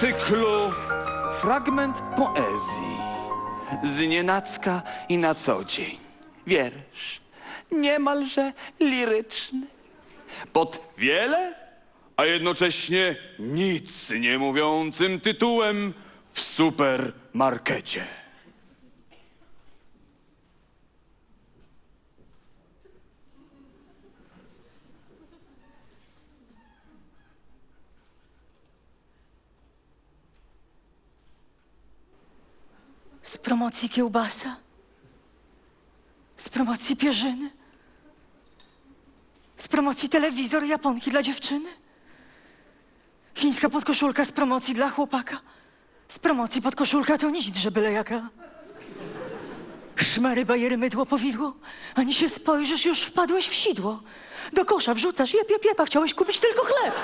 cyklu Fragment poezji. Z nienacka i na co dzień. Wiersz niemalże liryczny. Pod wiele, a jednocześnie nic nie mówiącym tytułem w supermarkecie. Z promocji kiełbasa? Z promocji pierzyny? Z promocji telewizor Japonki dla dziewczyny? Chińska podkoszulka z promocji dla chłopaka? Z promocji podkoszulka to nic, że byle jaka. Szmary, bajery, mydło, powidło. Ani się spojrzysz, już wpadłeś w sidło. Do kosza wrzucasz, jep, jep, jep, chciałeś kupić tylko chleb.